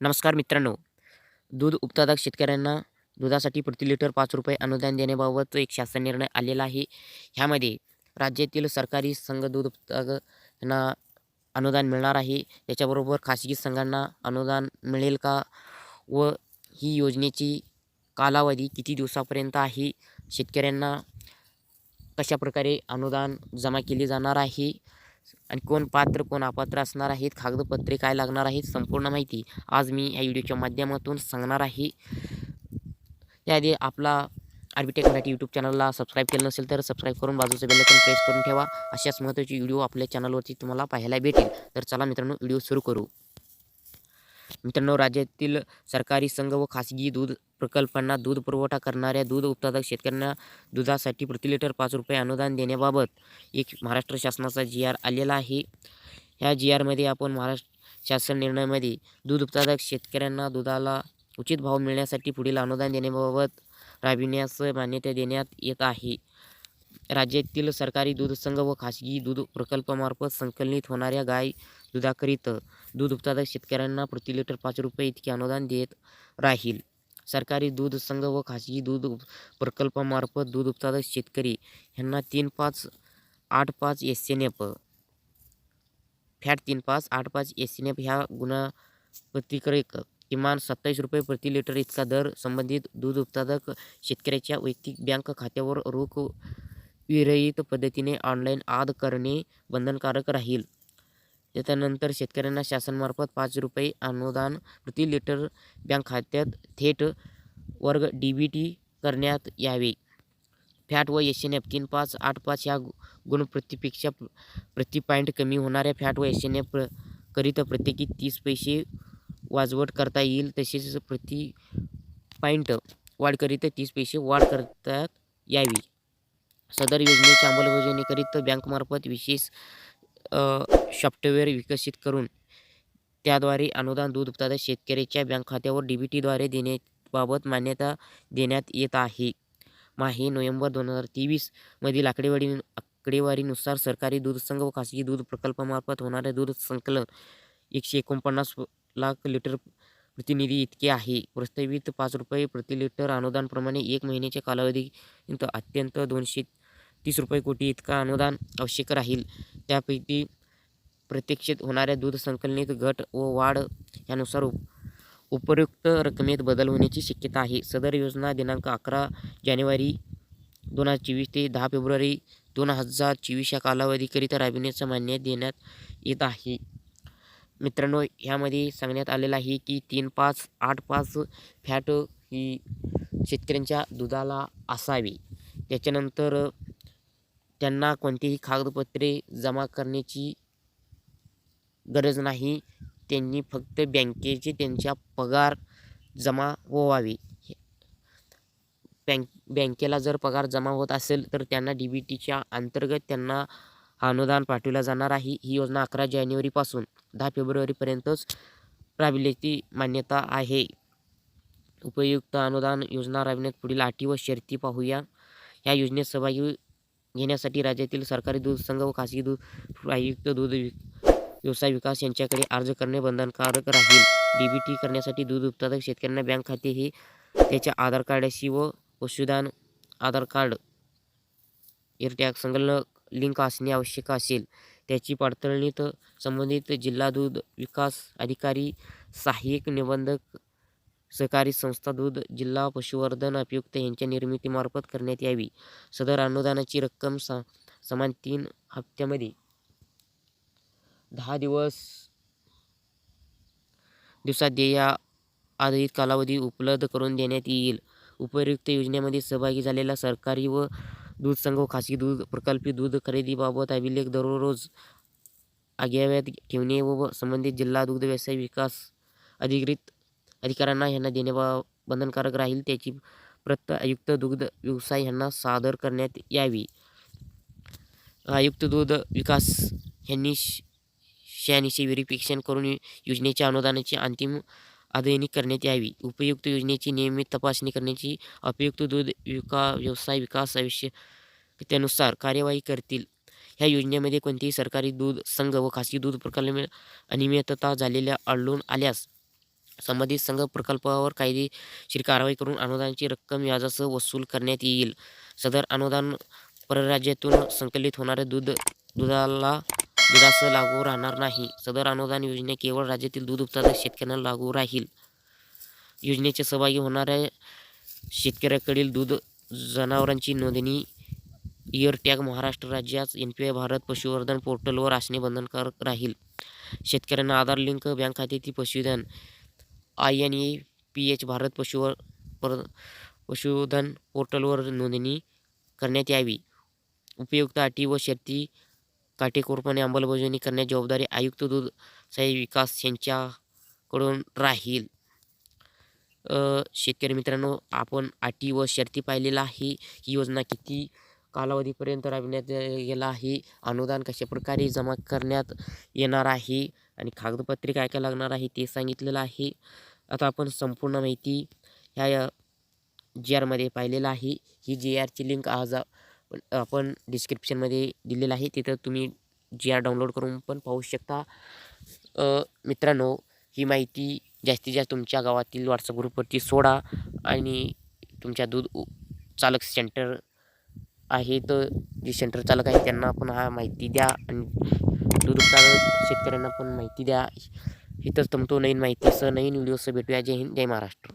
नमस्कार मित्रांनो. दूध उत्पादक शेतकऱ्यांना दुधासाठी प्रति लिटर पाच रुपये अनुदान देण्याबाबत एक शासन निर्णय आलेला आहे. ह्यामध्ये राज्यातील सरकारी संघ दूध उत्पादकांना अनुदान मिळणार आहे. त्याच्याबरोबर खासगी संघांना अनुदान मिळेल का व ही योजनेची कालावधी किती दिवसापर्यंत आहे? शेतकऱ्यांना कशा प्रकारे अनुदान जमा केले जाणार आहे? आणि कोण पात्र कोण अपात्र असणार आहेत कागदपत्रे काय लागणार आहेत संपूर्ण माहिती आज मी या व्हिडिओच्या माध्यमातून सांगणार आहे. त्याआधी आपला आर्बिटेक मराठी यूट्यूब चॅनलला सबस्क्राईब केलं नसेल तर सबस्क्राईब करून बाजूचं बेलैकन प्रेस करून ठेवा. अशाच महत्त्वाचे व्हिडिओ आपल्या चॅनलवरती तुम्हाला पाहायला भेटेल. तर चला मित्रांनो व्हिडिओ सुरू करू. मित्रांनो राज्यातील सरकारी संघ व खासगी दूध प्रकल्पांना दूध पुरवठा करणाऱ्या दूध उत्पादक शेतकऱ्यांना दुधासाठी प्रति लिटर पाच रुपये अनुदान देण्याबाबत एक महाराष्ट्र शासनाचा जी आर आलेला आहे. ह्या जी आरमध्ये आपण महाराष्ट्र शासन निर्णयामध्ये दूध उत्पादक शेतकऱ्यांना दुधाला उचित भाव मिळण्यासाठी पुढील अनुदान देण्याबाबत राबविण्यास मान्यता देण्यात येत आहे. राज्यातील सरकारी दूध संघ व खासगी दूध प्रकल्पामार्फत संकलित होणाऱ्या गाय दुधाकरित दूध उत्पादक शेतकऱ्यांना प्रति लिटर पाच रुपये इतके अनुदान देत राहील. सरकारी दूध संघ व खासगी दूध प्रकल्पामार्फत दूध उत्पादक शेतकरी यांना तीन पाच आठ पाच एस एन एफ फॅट तीन पाच आठ पाच एस एन एफ ह्या गुणपत्रिक किमान सत्तावीस रुपये प्रति लिटर इतका दर संबंधित दूध उत्पादक शेतकऱ्याच्या वैयक्तिक बँक खात्यावर रोख विरहित पद्धतीने ऑनलाईन आद करणे बंधनकारक राहील. त्याच्यानंतर शेतकऱ्यांना शासनामार्फत पाच रुपये अनुदान प्रति लिटर बँक खात्यात थेट वर्ग डी बी टी करण्यात यावे. फॅट व एस एन एफ तीन पाच आठ पाच ह्या गुणप्रतीपेक्षा प्रति पॉईंट कमी होणाऱ्या फॅट व एस एन एफ करिता प्रत्येकी तीस पैसे वाजवट करता येईल. तसेच प्रति पॉईंट वाढकरिता तीस पैसे वाढ करता यावी. सदर योजनेच्या अंमलबजावणीकरिता बँकमार्फत विशेष सॉफ्टवेअर विकसित करून त्याद्वारे अनुदान दूध उत्पादक शेतकऱ्याच्या बँक खात्यावर डी बी टीद्वारे देण्याबाबत मान्यता देण्यात येत आहे. माहे नोव्हेंबर दोन हजार तेवीसमधील आकडेवारी आकडेवारीनुसार सरकारी दूध संघ व खासगी दूध प्रकल्पामार्फत होणारे दूध संकलन एकशे एकोणपन्नास लाख लिटर प्रतिनिधी इतके आहे. प्रस्तावित पाच रुपये प्रति लिटर अनुदानप्रमाणे एक महिन्याच्या कालावधीत अत्यंत दोनशे तीस रुपये कोटी इतका अनुदान आवश्यक राहील. त्यापैकी प्रत्यक्षात होणाऱ्या दूध संकलनित घट व वाढ यानुसार उप उपयुक्त रकमेत बदल होण्याची शक्यता आहे. सदर योजना दिनांक अकरा जानेवारी दोन हजार चोवीस ते दहा फेब्रुवारी दोन हजार चोवीस या कालावधीकरिता राबविण्याचा मान्य देण्यात येत आहे. मित्रांनो ह्यामध्ये सांगण्यात आलेलं आहे की तीन पाच आठ पाच फॅट ही शेतकऱ्यांच्या दुधाला असावी. त्याच्यानंतर त्यांना कोणतीही कागदपत्रे जमा करण्याची गरज नाही. त्यांनी फक्त बँकेचे त्यांच्या पगार जमा व्हावे. बँक बँकेला जर पगार जमा होत असेल तर त्यांना डी बी टीच्या अंतर्गत त्यांना अनुदान पाठवलं जाणार आहे. ही योजना अकरा जानेवारीपासून दहा फेब्रुवारीपर्यंतच राबविल्याची मान्यता आहे. उपयुक्त अनुदान योजना राबविण्यात पुढील अटी व शर्ती पाहूया. या योजनेत सहभागी घेण्यासाठी राज्यातील सरकारी दूध संघ व खासगी दूध आयुक्त दूध व्यवसाय विकास यांच्याकडे अर्ज करणे बंधनकारक राहील. डी बी टी करण्यासाठी दूध उत्पादक शेतकऱ्यांना बँक खाते हे त्याच्या आधार कार्डाशी व पशुधन आधार कार्ड एअरटॅग संलग्न लिंक असणे आवश्यक असेल. त्याची पडताळणीत संबंधित जिल्हा दूध विकास अधिकारी सहाय्यक निबंधक सहकारी संस्था दूध जिल्हा पशुवर्धन उपयुक्त यांच्या निर्मितीमार्फत करण्यात यावी. सदर अनुदानाची रक्कम स समान तीन हप्त्यामध्ये दहा दिवस दिवसात देय आधारित कालावधी उपलब्ध करून देण्यात येईल. उपयुक्त योजनेमध्ये सहभागी झालेला सरकारी व दूध संघ व खासगी दूध प्रकल्पित दूध खरेदीबाबत अभिलेख दररोज आग्याव्यात ठेवणे व संबंधित जिल्हा दुग्ध व्यवसाय विकास अधिकृत अधिकाऱ्यांना यांना देणे बंधनकारक राहील. त्याची प्रत आयुक्त दुग्ध व्यवसाय यांना सादर करण्यात यावी. आयुक्त दूध विकास यांनी शहाऐंशी व्हेरिफिकेशन करून योजनेच्या अनुदानाची अंतिम अध्ययनी करण्यात यावी. उपयुक्त योजनेची नियमित तपासणी करण्याची उपयुक्त दूध विका व्यवसाय विकास आवश्यकतेनुसार कार्यवाही करतील. ह्या योजनेमध्ये कोणतेही सरकारी दूध संघ व खासगी दूध प्रकल्प अनियमितता झालेल्या आढळून आल्यास संबंधित संघ प्रकल्पावर कायदेशीर कारवाई करून अनुदानाची रक्कम व्याजासह वसूल करण्यात येईल. सदर अनुदान परराज्यातून संकलित होणाऱ्या दूध दुधाला दुधास लागू राहणार नाही. सदर अनुदान योजना केवळ राज्यातील दूध उत्पादक शेतकऱ्यांना लागू राहील. योजनेचे सहभागी होणाऱ्या शेतकऱ्याकडील दूध जनावरांची नोंदणी इयर टॅग महाराष्ट्र राज्यात एन पी आय भारत पशुवर्धन पोर्टलवर असणे बंधनकारक राहील. शेतकऱ्यांना आधार लिंक बँक खात्यातील पशुधन I N A P H Bharat पशुवर पर पशुधन पोर्टलवर नोंदणी करण्यात यावी. उपयुक्त अटी व शर्ती काटेकोरपणे अंमलबजावणी करण्याची जबाबदारी आयुक्त दूध साहेब विकास यांच्याकडून राहील. शेतकरी मित्रांनो आपण अटी व शर्ती पाहिलेला आहे. ही योजना किती कालावधीपर्यंत राबविण्यात गेला आहे? अनुदान कशा प्रकारे जमा करण्यात येणार आहे? आणि कागदपत्रे काय काय लागणार आहे ते सांगितलेलं आहे. आता आपण संपूर्ण माहिती ह्या जी आरमध्ये पाहिलेलं आहे. ही जी आरची लिंक आज आपण डिस्क्रिप्शनमध्ये दिलेलं आहे. तिथं तुम्ही जी आर डाउनलोड करून पण पाहू शकता. मित्रांनो ही माहिती जास्तीत जास्त तुमच्या गावातील व्हॉट्सअप ग्रुपवरती सोडा आणि तुमच्या दूध चालक सेंटर आहे तर जे सेंटर चालक आहे त्यांना पण हा माहिती द्या आणि दूध उत्पादक शेतकऱ्यांना पण माहिती द्या. इथंच तुमतो नवीन माहितीसह नवीन व्हिडिओसह भेटूया. जय हिंद जय महाराष्ट्र.